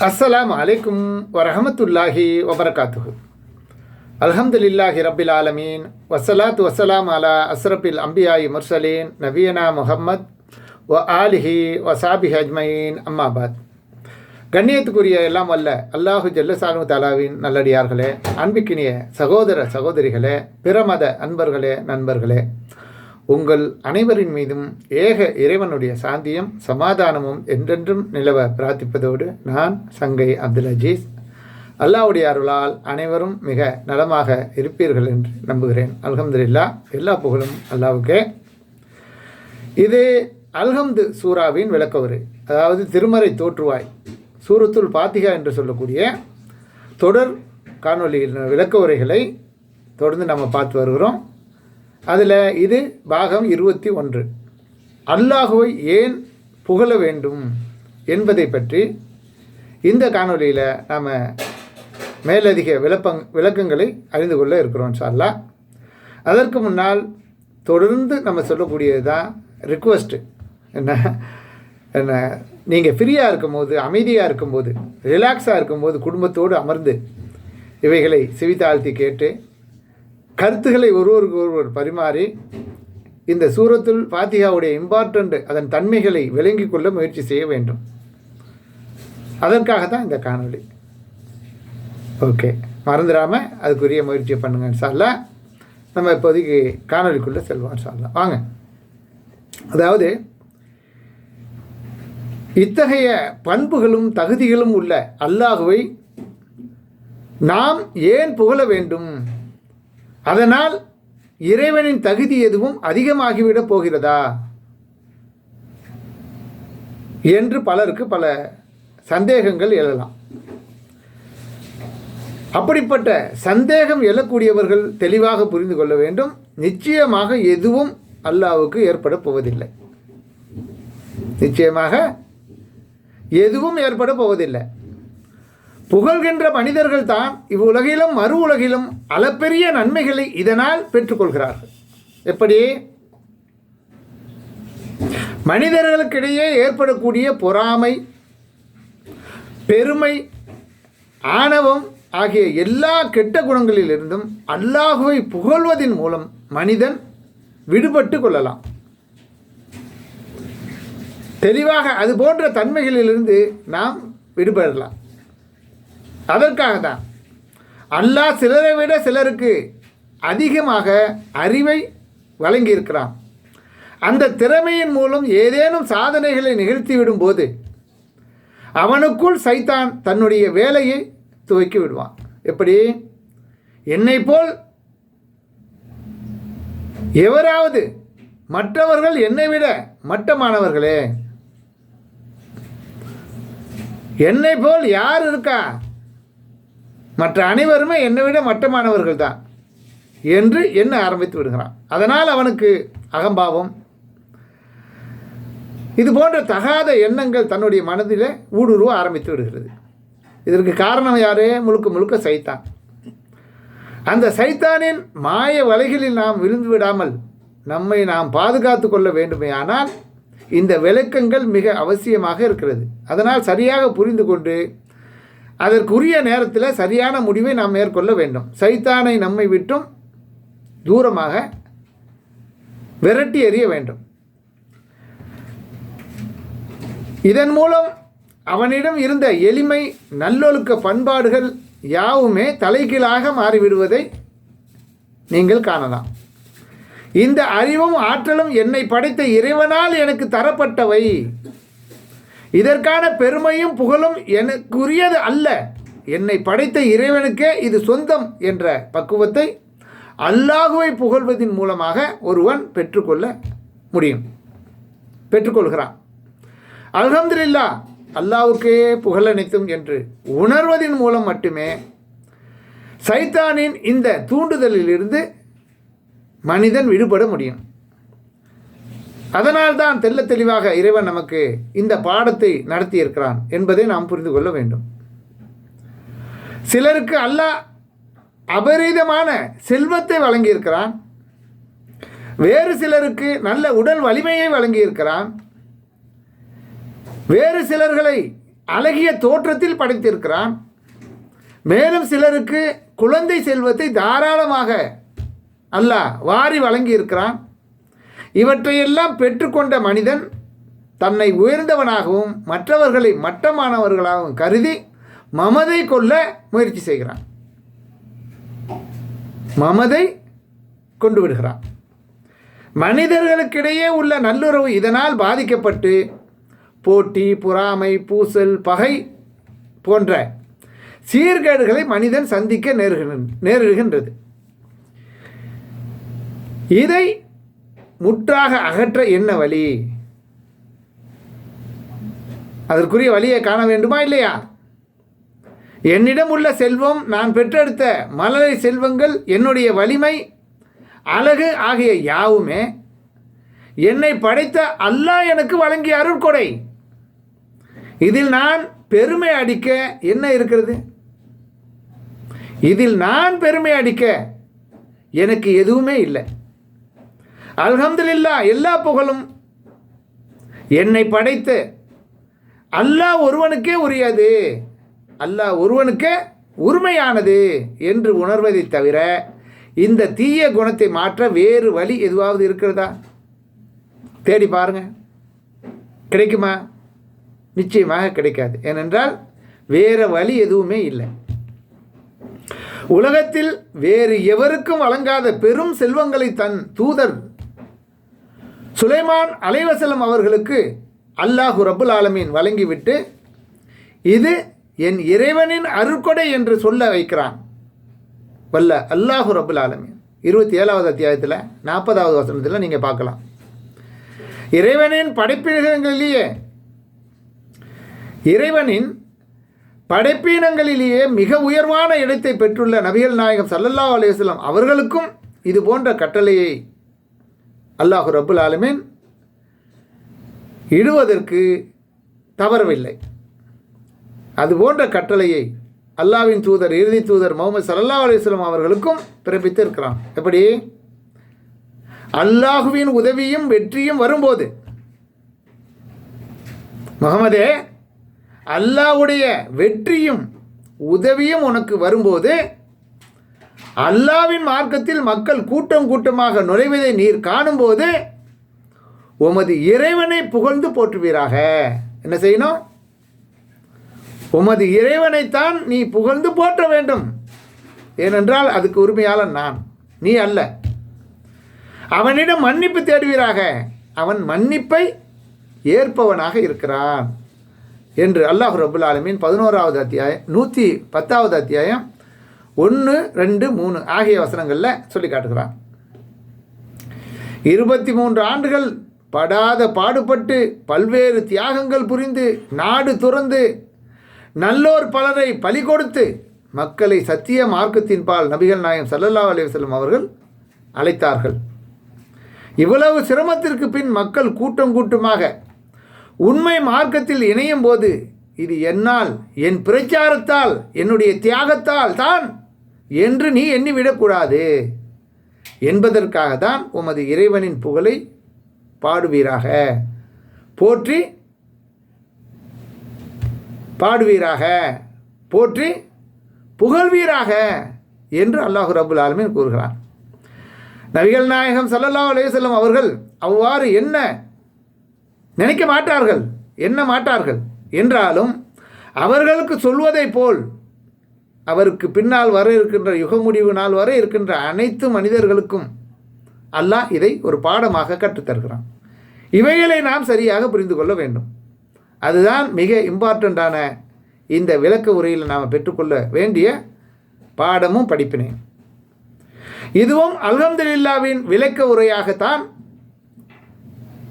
அஸ்ஸலாம் அலைக்கும் வரஹமத்துல்லாஹி வபரகாத்துஹு அல்ஹம்துலில்லாஹி ரபில் ஆலமீன் வஸ்ஸலாத்து வஸ்ஸலாம் அலா அஸ்ரபில் அம்பியாயி முர்சலீன் நவீனா முஹம்மத் வ ஆலிஹி வசாபி அஜ்மயின் அம்மாபாத் கண்ணியத்துக்குரிய எல்லாம் வல்ல அல்லாஹு ஜல்லசானு தாலாவின் நல்லடியார்களே அன்பிக்கினிய சகோதர சகோதரிகளே பிறமத அன்பர்களே நண்பர்களே உங்கள் அனைவரின் மீதும் ஏக இறைவனுடைய சாந்தியும் சமாதானமும் என்றென்றும் நிலவ பிரார்த்திப்பதோடு நான் சங்கை அப்துல் அஜீஸ் அல்லாஹ்வுடைய அருளால் அனைவரும் மிக நலமாக இருப்பீர்கள் என்று நம்புகிறேன். அல்ஹம்துலில்லா எல்லா புகழும் அல்லாவுக்கே இது அல்ஹம்து சூராவின் விளக்க அதாவது திருமறை தோற்றுவாய். சூரத்துல் பாத்திகா என்று சொல்லக்கூடிய தொடர் காணொலியில் விளக்க உரைகளை தொடர்ந்து நம்ம பார்த்து வருகிறோம். அதில் இது பாகம் இருபத்தி ஒன்று. அல்லாஹுவை ஏன் புகழ வேண்டும் என்பதை பற்றி இந்த காணொலியில் நாம் மேலதிக விளப்பங் விளக்கங்களை அறிந்து கொள்ள இருக்கிறோம் சார்லா அதற்கு முன்னால் தொடர்ந்து நம்ம சொல்லக்கூடியது தான் ரிக்வஸ்ட்டு என்ன? என்ன? நீங்கள் ஃப்ரீயாக இருக்கும்போது அமைதியாக இருக்கும்போது ரிலாக்ஸாக இருக்கும்போது குடும்பத்தோடு அமர்ந்து இவைகளை செவித்தாழ்த்தி கேட்டு கருத்துக்களை ஒருவருக்கு ஒருவர் பரிமாறி இந்த சூரத்துல் ஃபாத்திகாவுடைய இம்பார்ட்டண்ட் அதன் தன்மைகளை விளங்கிக் கொள்ள முயற்சி செய்ய வேண்டும். அதற்காக தான் இந்த காணொளி. ஓகே. மறந்துடாமல் அதுக்குரிய முயற்சியை பண்ணுங்கள் சார்லா நம்ம இப்போதைக்கு காணொலிக்குள்ளே செல்வோம் சார்லா வாங்க. அதாவது இத்தகைய பண்புகளும் தகுதிகளும் உள்ள அல்லாஹுவை நாம் ஏன் புகழ வேண்டும்? அதனால் இறைவனின் தகுதி எதுவும் அதிகமாகிவிடப் போகிறதா? என்று பலருக்கு பல சந்தேகங்கள் எழலாம். அப்படிப்பட்ட சந்தேகம் எழக்கூடியவர்கள் தெளிவாக புரிந்து கொள்ள வேண்டும். நிச்சயமாக எதுவும் அல்லாவுக்கு ஏற்பட போவதில்லை. நிச்சயமாக எதுவும் ஏற்பட போவதில்லை. புகழ்கின்ற மனிதர்கள் தான் இவ்வுலகிலும் மறு உலகிலும் அளப்பெரிய நன்மைகளை இதனால் பெற்றுக்கொள்கிறார்கள். எப்படி? மனிதர்களுக்கிடையே ஏற்படக்கூடிய பொறாமை பெருமை ஆணவம் ஆகிய எல்லா கெட்ட குணங்களிலிருந்தும் அல்லாஹுவை புகழ்வதன் மூலம் மனிதன் விடுபட்டு கொள்ளலாம். தெளிவாக அது போன்ற தன்மைகளிலிருந்து நாம் விடுபடலாம். அதற்காக தான் அல்லாஹ் சிலரை விட சிலருக்கு அதிகமாக அறிவை வழங்கியிருக்கிறான். அந்த திறமையின் மூலம் ஏதேனும் சாதனைகளை நிகழ்த்திவிடும் போது அவனுக்குள் சைத்தான் தன்னுடைய வேலையை துவக்கி விடுவான். எப்படி? என்னை போல் எவராவது மற்றவர்கள் என்னை விட மட்டமானவர்களே. என்னை போல் யார் இருக்கா? மற்ற அனைவருமே என்னை விட மட்டமானவர்கள் தான் என்று எண்ண ஆரம்பித்து விடுகிறான். அதனால் அவனுக்கு அகம்பாவம். இது போன்ற தகாத எண்ணங்கள் தன்னுடைய மனதில் ஊடுருவ ஆரம்பித்து விடுகிறது. இதற்கு காரணம் யாரே? முழுக்க முழுக்க சைத்தான். அந்த சைத்தானின் மாய வலைகளில் நாம் விழுந்து விடாமல் நம்மை நாம் பாதுகாத்து கொள்ள வேண்டுமே ஆனால் இந்த விளக்கங்கள் மிக அவசியமாக இருக்கிறது. அதனால் சரியாக புரிந்து கொண்டு அதற்குரிய நேரத்தில் சரியான முடிவை நாம் மேற்கொள்ள வேண்டும். சைத்தானை நம்மை விட்டும் தூரமாக விரட்டி எறிய வேண்டும். இதன் மூலம் அவனிடம் இருந்த எளிமை நல்லொழுக்க பண்பாடுகள் யாவுமே தலைகீழாக மாறிவிடுவதை நீங்கள் காணலாம். இந்த அறிவும் ஆற்றலும் என்னை படைத்த இறைவனால் எனக்கு தரப்பட்டவை. இதற்கான பெருமையும் புகழும் எனக்குரியது அல்ல. என்னை படைத்த இறைவனுக்கே இது சொந்தம் என்ற பக்குவத்தை அல்லாஹுவை புகழ்வதின் மூலமாக ஒருவன் பெற்றுக்கொள்ள முடியும். பெற்றுக்கொள்கிறான். அல்ஹம்துலில்லா அல்லாவுக்கே புகழனைத்தும் என்று உணர்வதின் மூலம் மட்டுமே சைத்தானின் இந்த தூண்டுதலிலிருந்து மனிதன் விடுபட முடியும். அதனால்தான் தெல்ல தெளிவாக இறைவன் நமக்கு இந்த பாடத்தை நடத்தியிருக்கிறான் என்பதை நாம் புரிந்து கொள்ள வேண்டும். சிலருக்கு அல்லாஹ் அபரீதமான செல்வத்தை வழங்கியிருக்கிறான். வேறு சிலருக்கு நல்ல உடல் வலிமையை வழங்கியிருக்கிறான். வேறு சிலர்களை அழகிய தோற்றத்தில் படைத்திருக்கிறான். மேலும் சிலருக்கு குழந்தை செல்வத்தை தாராளமாக அல்லாஹ் வாரி வழங்கி இருக்கிறான் இவற்றையெல்லாம் பெற்றுக்கொண்ட மனிதன் தன்னை உயர்ந்தவனாகவும் மற்றவர்களை மட்டமானவர்களாகவும் கருதி மமதை கொள்ள முயற்சி செய்கிறான். மமதை கொண்டு விடுகிறான். மனிதர்களுக்கிடையே உள்ள நல்லுறவு இதனால் பாதிக்கப்பட்டு போட்டி பொறாமை பூசல் பகை போன்ற சீர்கேடுகளை மனிதன் சந்திக்க நேருகின்ற நேரிடுகின்றது. இதை முற்றாக அகற்ற என்ன வழி? அதற்குரிய வழியை காண வேண்டுமா இல்லையா? என்னிடம் உள்ள செல்வம் நான் பெற்றெடுத்த மலரை செல்வங்கள் என்னுடைய வலிமை அழகு ஆகிய யாவுமே என்னை படைத்த அல்லாஹ் எனக்கு வழங்கிய அருட்கொடை. இதில் நான் பெருமை அடிக்க என்ன இருக்கிறது? இதில் நான் பெருமை அடிக்க எனக்கு எதுவுமே இல்லை. அல்ஹம்துல்லா எல்லா புகழும். என்னை படைத்து அல்லாஹ் ஒருவனுக்கே உரியது. அல்லாஹ் ஒருவனுக்கே உரிமையானது என்று உணர்வதை தவிர இந்த தீய குணத்தை மாற்ற வேறு வழி எதுவாவது இருக்கிறதா? தேடி பாருங்க. கிடைக்குமா? நிச்சயமாக கிடைக்காது. ஏனென்றால் வேறு வழி எதுவுமே இல்லை. உலகத்தில் வேறு எவருக்கும் வழங்காத பெரும் செல்வங்களை தன் தூதர் சுலைமான் அலைவசலம் அவர்களுக்கு அல்லாஹு ரபுல் ஆலமீன் வழங்கிவிட்டு இது என் இறைவனின் அருட்கொடை என்று சொல்ல வைக்கிறான். வல்ல அல்லாஹு ரபுல் ஆலமீன். இருபத்தி ஏழாவது அத்தியாயத்தில் நாற்பதாவது வசனத்தில் நீங்கள் பார்க்கலாம். இறைவனின் படைப்பினங்களிலேயே இறைவனின் படைப்பினங்களிலேயே மிக உயர்வான இடத்தை பெற்றுள்ள நபிகள் நாயகம் சல்லல்லா அலையம் அவர்களுக்கும் இது போன்ற கட்டளையை அல்லாஹு ரபுல் ஆலமீன் இடுவதற்கு தவறவில்லை. அது போன்ற கட்டளையை அல்லாவின் தூதர் இறுதி தூதர் முகமது சல்லா அலிஸ்லாம் அவர்களுக்கும் பிறப்பித்து இருக்கிறான் எப்படி? அல்லாஹுவின் உதவியும் வெற்றியும் வரும்போது. முகமதே அல்லாஹுடைய வெற்றியும் உதவியும் உனக்கு வரும்போது அல்லாவின் மார்க்கத்தில் மக்கள் கூட்டம் கூட்டமாக நுழைவதை நீர் காணும்போது உமது இறைவனை புகழ்ந்து போற்றுவீராக. என்ன செய்யணும்? உமது இறைவனைத்தான் நீ புகழ்ந்து போற்ற வேண்டும். ஏனென்றால் அதுக்கு உரிமையாளன் நான். நீ அல்ல. அவனிடம் மன்னிப்பு தேடுவீராக. அவன் மன்னிப்பை ஏற்பவனாக இருக்கிறான். என்று அல்லாஹ் ரபுல் ஆலமீன் பதினோராவது அத்தியாயம் நூற்றி பத்தாவது அத்தியாயம் ஒன்று ரெண்டு மூணு ஆகிய வசனங்களில் சொல்லி காட்டுகிறான். இருபத்தி மூன்று ஆண்டுகள் படாத பாடுபட்டு பல்வேறு தியாகங்கள் புரிந்து நாடு துறந்து நல்லோர் பலரை பலி கொடுத்து மக்களை சத்திய மார்க்கத்தின் பால் நபிகள் நாயம் சல்லல்லா அலிவசல்லம் அவர்கள் அழைத்தார்கள். இவ்வளவு சிரமத்திற்கு பின் மக்கள் கூட்டம் கூட்டமாக உண்மை மார்க்கத்தில் இணையும் போது இது என்னால் என் பிரச்சாரத்தால் என்னுடைய தியாகத்தால் தான் என்று நீ எண்ணிவிடக்கூடாது. என்பதற்காக தான் உமது இறைவனின் புகழை பாடுவீராக. போற்றி பாடுவீராக. போற்றி புகழ்வீராக என்று அல்லாஹு ரபுல் ஆலமின் கூறுகிறான். நபிகள் நாயகம் சல்லல்லா அலையம் அவர்கள் அவ்வாறு என்ன நினைக்க மாட்டார்கள்? என்ன மாட்டார்கள்? என்றாலும் அவர்களுக்கு சொல்வதை போல் அவருக்கு பின்னால் வர இருக்கின்ற யுக முடிவு நாள் வரை இருக்கின்ற அனைத்து மனிதர்களுக்கும் அல்லாஹ் இதை ஒரு பாடமாக கற்றுத்தருகிறான் இவைகளை நாம் சரியாக புரிந்து கொள்ள வேண்டும். அதுதான் மிக இம்பார்ட்டண்ட்டான இந்த விளக்க உரையில் நாம் பெற்றுக்கொள்ள வேண்டிய பாடமும் படிப்பினேன் இதுவும் அல்ஹம்துலில்லாவின் விளக்க உரையாகத்தான்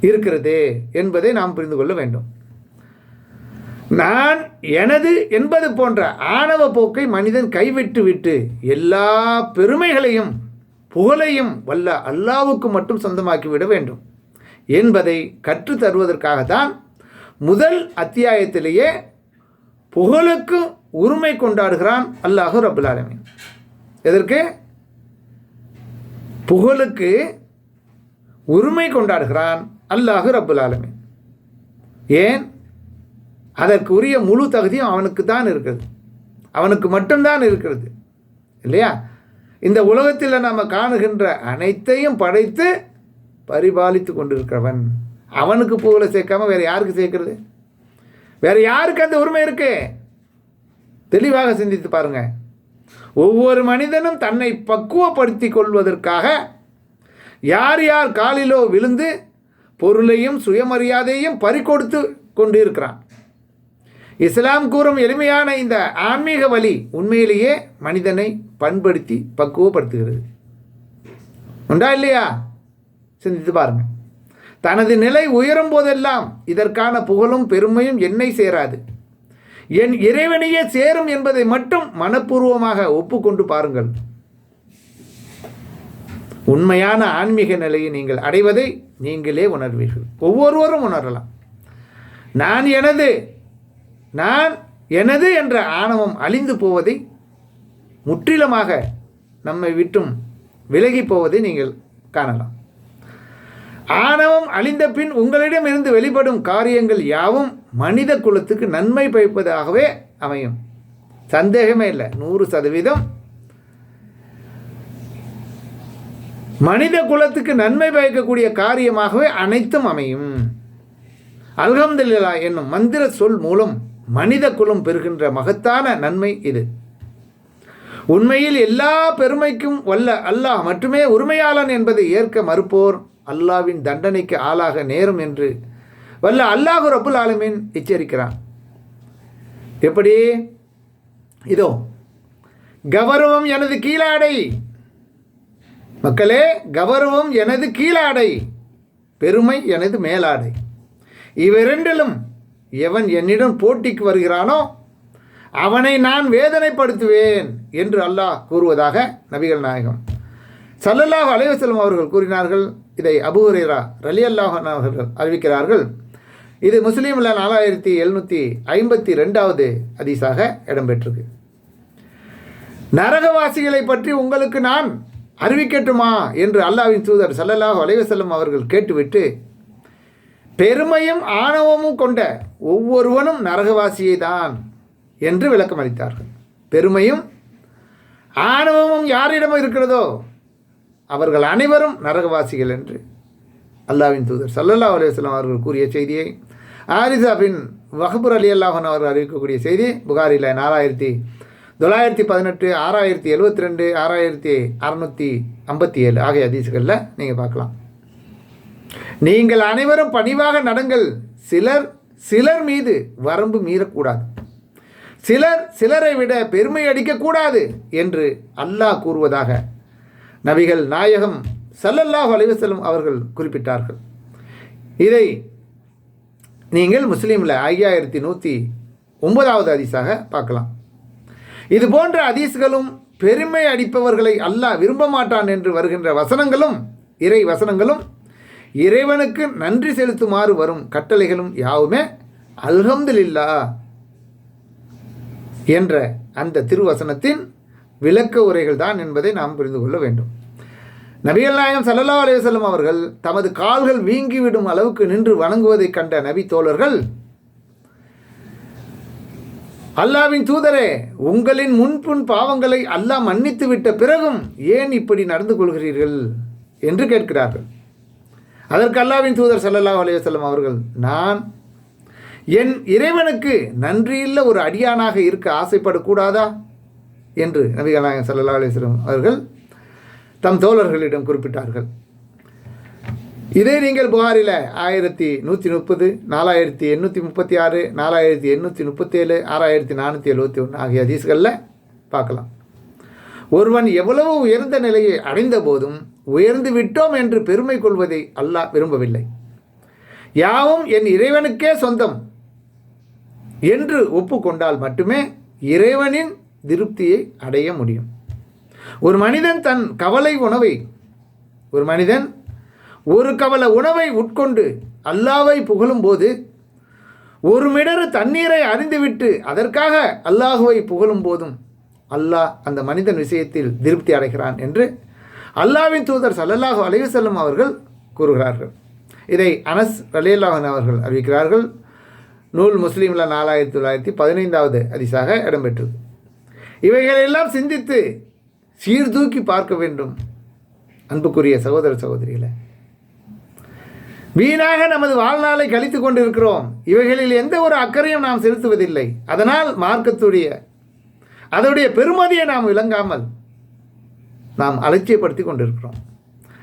இருக்கிறது என்பதை நாம் புரிந்து கொள்ள வேண்டும். நான் எனது என்பது போன்ற ஆணவ போக்கை மனிதன் கைவிட்டு விட்டு எல்லா பெருமைகளையும் புகழையும் வல்ல அல்லாவுக்கு மட்டும் சொந்தமாக்கிவிட வேண்டும் என்பதை கற்று தருவதற்காகத்தான் முதல் அத்தியாயத்திலேயே புகழுக்கு உரிமை கொண்டாடுகிறான் அல்லாஹு ரபுல் ஆலமீன். எதற்கு? புகழுக்கு உரிமை கொண்டாடுகிறான் அல்லாஹு ரபுல் ஆலமீன். ஏன்? அதற்கு உரிய முழு தகுதியும் அவனுக்கு தான் இருக்கிறது அவனுக்கு மட்டும்தான் இருக்கிறது. இல்லையா? இந்த உலகத்தில் நம்ம காணுகின்ற அனைத்தையும் படைத்து பரிபாலித்து கொண்டிருக்கிறவன். அவனுக்கு பூவில் சேர்க்காம வேறு யாருக்கு சேர்க்கிறது? வேறு யாருக்கு அந்த உரிமை இருக்கு? தெளிவாக சிந்தித்து பாருங்க. ஒவ்வொரு மனிதனும் தன்னை பக்குவப்படுத்தி கொள்வதற்காக யார் யார் காலிலோ விழுந்து பொருளையும் சுயமரியாதையும் பறிகொடுத்து கொண்டு இருக்கிறான் இஸ்லாம் கூறும் எளிமையான இந்த ஆன்மீக வழி உண்மையிலேயே மனிதனை பண்படுத்தி பக்குவப்படுத்துகிறது. உண்டா இல்லையா? சிந்தித்து பாருங்க. தனது நிலை உயரும் போதெல்லாம் இதற்கான புகழும் பெருமையும் என்னை சேராது. என் இறைவனையே சேரும் என்பதை மட்டும் மனப்பூர்வமாக ஒப்புக்கொண்டு பாருங்கள். உண்மையான ஆன்மீக நிலையை நீங்கள் அடைவதை நீங்களே உணர்வீர்கள். ஒவ்வொருவரும் உணரலாம். நான் எனது நான் எனது என்ற ஆணவம் அழிந்து போவதை முற்றிலுமாக நம்மை விட்டும் விலகி போவதை நீங்கள் காணலாம். ஆணவம் அழிந்த பின் உங்களிடம் இருந்து வெளிப்படும் காரியங்கள் யாவும் மனித குலத்துக்கு நன்மை பயப்பதாகவே அமையும். சந்தேகமே இல்லை. நூறு சதவீதம். மனித குலத்துக்கு நன்மை பயக்கக்கூடிய காரியமாகவே அனைத்தும் அமையும். அல்ஹம்துல்லா என்னும் மந்திர சொல் மூலம் மனித குலம் பெறுகின்ற மகத்தான நன்மை இது. உண்மையில் எல்லா பெருமைக்கும் வல்ல அல்லாஹ் மட்டுமே உரிமையாளன் என்பதை ஏற்க மறுப்போர் அல்லாவின் தண்டனைக்கு ஆளாக நேரும் என்று வல்ல அல்லாஹு ரபுல் ஆலமீன் எச்சரிக்கிறான். எப்படி? இதோ கௌரவம் எனது கீழாடை. மக்களே கௌரவம் எனது கீழாடை. பெருமை எனது மேலாடை. இவ்விரண்டிலும் எவன் என்னிடம் போட்டிக்கு வருகிறானோ அவனை நான் வேதனைப்படுத்துவேன் என்று அல்லாஹ் கூறுவதாக நபிகள் நாயகம். சல்லல்லாஹ் அலைவசல்லம் அவர்கள் கூறினார்கள் இதை அபுஹுரேரா ரலி அல்லாஹன் அவர்கள் அறிவிக்கிறார்கள். இது முஸ்லீமில் நாலாயிரத்தி எழுநூற்றி ஐம்பத்தி ரெண்டாவது அதிசாக இடம்பெற்றிருக்கு. நரகவாசிகளை பற்றி உங்களுக்கு நான் அறிவிக்கட்டுமா? என்று அல்லாவின் தூதர் சல்லல்லாஹ் அலைவசல்லம் அவர்கள் கேட்டுவிட்டு பெருமையும் ஆணவமும் கொண்ட ஒவ்வொருவனும் நரகவாசியை தான் என்று விளக்கம் அளித்தார்கள் பெருமையும் ஆணவமும் யாரிடம் இருக்கிறதோ அவர்கள் அனைவரும் நரகவாசிகள் என்று அல்லாவின் தூதர் சல்லல்லா அலுவலம் அவர்கள் கூறிய செய்தியை ஆரிசா பின் வஹபுர் அலி அல்லாஹன் அவர்கள் அறிவிக்கக்கூடிய செய்தி புகாரில் நாலாயிரத்தி தொள்ளாயிரத்தி பதினெட்டு ஆறாயிரத்தி எழுபத்தி ரெண்டு ஆறாயிரத்தி அறநூற்றி ஐம்பத்தி ஏழு ஆகிய அதிசுகளில் நீங்கள் பார்க்கலாம். நீங்கள் அனைவரும் பணிவாக நடங்கள். சிலர் சிலர் மீது வரம்பு மீறக்கூடாது. சிலர் சிலரை விட பெருமை அடிக்கக்கூடாது என்று அல்லாஹ் கூறுவதாக நபிகள் நாயகம் சல்லல்லாஹ் அலைவசல்லம் அவர்கள் குறிப்பிட்டார்கள். இதை நீங்கள் முஸ்லீமில் ஐயாயிரத்தி நூற்றி ஒன்பதாவது அதிசாக பார்க்கலாம். இது போன்ற அதிசுகளும் பெருமை அடிப்பவர்களை அல்லாஹ் விரும்ப மாட்டான் என்று வருகின்ற வசனங்களும் இறை வசனங்களும் இறைவனுக்கு நன்றி செலுத்துமாறு வரும் கட்டளைகளும் யாவுமே அல்ஹம்துலில்லா என்ற அந்த திருவசனத்தின் விளக்க உரைகள் தான் என்பதை நாம் புரிந்து கொள்ள வேண்டும். நபிகள் நாயகம் சல்லல்லா அலுவலம் அவர்கள் தமது கால்கள் வீங்கிவிடும் அளவுக்கு நின்று வணங்குவதைக் கண்ட நபி தோழர்கள் அல்லாவின் தூதரே உங்களின் முன்புன் பாவங்களை அல்லாஹ் மன்னித்து விட்ட பிறகும் ஏன் இப்படி நடந்து கொள்கிறீர்கள்? என்று கேட்கிறார்கள். அதற்கு அல்லாவின் தூதர் சல்லல்லா அலையவசல்லம் அவர்கள் நான் என் இறைவனுக்கு நன்றியில்ல ஒரு அடியானாக இருக்க ஆசைப்படக்கூடாதா? என்று நபிகள் நாயகம் சல்லா அலிஸ்லம் அவர்கள் தம் தோழர்களிடம் குறிப்பிட்டார்கள். இதே நீங்கள் புகாரில் ஆயிரத்தி நூற்றி முப்பது நாலாயிரத்தி எண்ணூற்றி முப்பத்தி ஆறு நாலாயிரத்தி எண்ணூற்றி முப்பத்தேழு ஆறாயிரத்தி நானூற்றி எழுபத்தி ஒன்று ஆகிய ஹதீஸ்களில் பார்க்கலாம். ஒருவன் எவ்வளவு உயர்ந்த நிலையை அடைந்த போதும் உயர்ந்து விட்டோம் என்று பெருமை கொள்வதை அல்லாஹ் விரும்பவில்லை. யாவும் என் இறைவனுக்கே சொந்தம் என்று ஒப்புக்கொண்டால் மட்டுமே இறைவனின் திருப்தியை அடைய முடியும். ஒரு மனிதன் தன் கவலை உணவை ஒரு மனிதன் ஒரு கவலை உணவை உட்கொண்டு அல்லாவை புகழும்போது ஒரு மிடறு தண்ணீரை அறிந்துவிட்டு அதற்காக அல்லாஹுவை புகழும் போதும் அல்லாஹ் அந்த மனிதன் விஷயத்தில் திருப்தி அடைகிறான் என்று அல்லாவின் தூதர் சல்லல்லாஹு செல்லும் அவர்கள் கூறுகிறார்கள். இதை அனஸ் அலியல்லாஹன் அவர்கள் அறிவிக்கிறார்கள். நூல் முஸ்லீமில் நாலாயிரத்தி தொள்ளாயிரத்தி பதினைந்தாவது அதிசாக இடம்பெற்றது. இவைகளெல்லாம் சிந்தித்து சீர்தூக்கி பார்க்க வேண்டும். அன்புக்குரிய சகோதர சகோதரிகளை வீணாக நமது வாழ்நாளை கழித்து கொண்டிருக்கிறோம். இவைகளில் எந்த ஒரு அக்கறையும் நாம் செலுத்துவதில்லை. அதனால் மார்க்கத்துடைய அதனுடைய பெருமதியை நாம் விளங்காமல் நாம் அலட்சியப்படுத்தி கொண்டிருக்கிறோம்.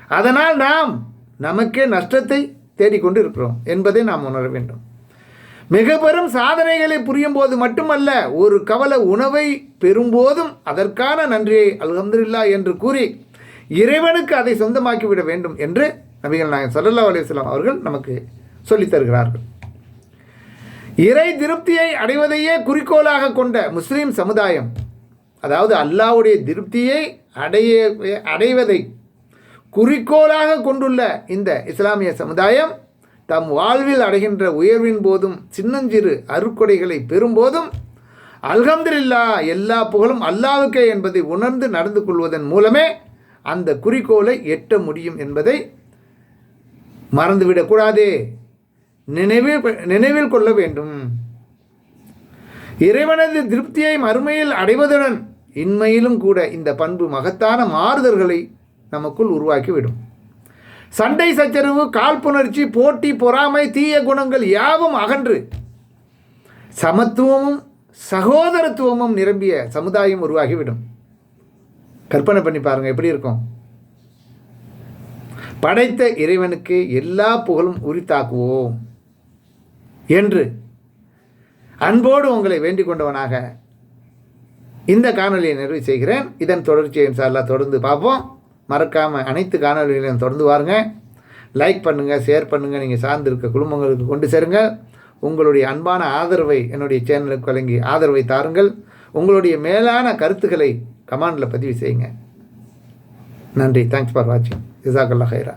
அதனால் நாம் நமக்கே நஷ்டத்தை தேடிக்கொண்டு இருக்கிறோம் என்பதை நாம் உணர வேண்டும். மிக பெரும் சாதனைகளை புரியும் போது மட்டுமல்ல ஒரு கவல உணவை பெறும்போதும் அதற்கான நன்றியை அல்ஹம்துலில்லா என்று கூறி இறைவனுக்கு அதை சொந்தமாக்கிவிட வேண்டும் என்று நபிகள் நாயகம் சல்லல்லா அலைஹி அவர்கள் நமக்கு சொல்லித் தருகிறார்கள். இறை திருப்தியை அடைவதையே குறிக்கோளாக கொண்ட முஸ்லீம் சமுதாயம் அதாவது அல்லாஹ்வுடைய திருப்தியை அடைய அடைவதை குறிக்கோளாக கொண்டுள்ள இந்த இஸ்லாமிய சமுதாயம் தம் வாழ்வில் அடைகின்ற உயர்வின் போதும் சின்னஞ்சிறு அருக்கொடைகளை பெறும்போதும் அல்ஹம்துல்லா எல்லா புகழும் அல்லாவுக்கே என்பதை உணர்ந்து நடந்து கொள்வதன் மூலமே அந்த குறிக்கோளை எட்ட முடியும் என்பதை மறந்துவிடக்கூடாதே நினைவில் நினைவில் கொள்ள வேண்டும். இறைவனது திருப்தியை மறுமையில் அடைவதுடன் இன்மையிலும் கூட இந்த பண்பு மகத்தான மாறுதல்களை நமக்குள் உருவாக்கிவிடும். சண்டை சச்சரவு காழ்ப்புணர்ச்சி போட்டி பொறாமை தீய குணங்கள் யாவும் அகன்று சமத்துவமும் சகோதரத்துவமும் நிரம்பிய சமுதாயம் உருவாகிவிடும். கற்பனை பண்ணி பாருங்கள் எப்படி இருக்கும்? படைத்த இறைவனுக்கு எல்லா புகழும் உரித்தாக்குவோம். என்று அன்போடு உங்களை வேண்டிக் கொண்டவனாக இந்த காணொலியை நிறைவு செய்கிறேன். இதன் தொடர்ச்சியை இன்ஷா தொடர்ந்து பார்ப்போம். மறக்காமல் அனைத்து காணொலிகளையும் தொடர்ந்து பாருங்கள் லைக் பண்ணுங்கள் ஷேர் பண்ணுங்கள் நீங்கள் சார்ந்திருக்க குடும்பங்களுக்கு கொண்டு சேருங்க. உங்களுடைய அன்பான ஆதரவை என்னுடைய சேனலுக்கு வழங்கி ஆதரவை தாருங்கள். உங்களுடைய மேலான கருத்துக்களை கமாண்டில் பதிவு செய்யுங்க. நன்றி. தேங்க்ஸ் ஃபார் வாட்சிங் ஜிசாக்கல்லா ஹைரா